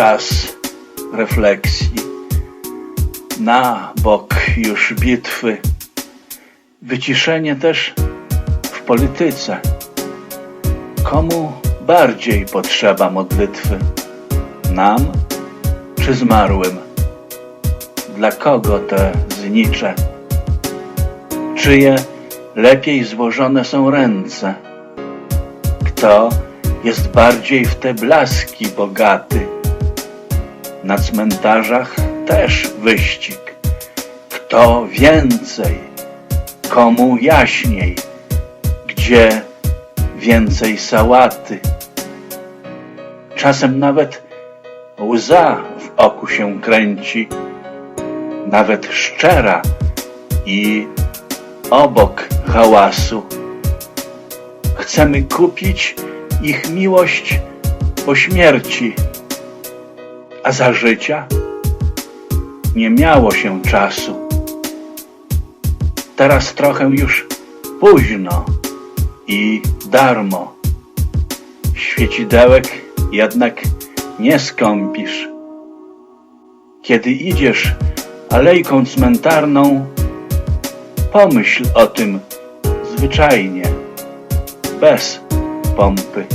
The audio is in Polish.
czas refleksji. Na bok już bitwy. Wyciszenie też w polityce. Komu bardziej potrzeba modlitwy? Nam czy zmarłym? Dla kogo te znicze? Czyje lepiej złożone są ręce? Kto jest bardziej w te blaski bogaty? Na cmentarzach też wyścig. Kto więcej? Komu jaśniej? Gdzie więcej sałaty? Czasem nawet łza w oku się kręci, nawet szczera i obok hałasu. Chcemy kupić ich miłość po śmierci, a za życia nie miało się czasu. Teraz trochę już późno i darmo. Świecidełek jednak nie skąpisz. Kiedy idziesz alejką cmentarną, pomyśl o tym zwyczajnie, bez pompy.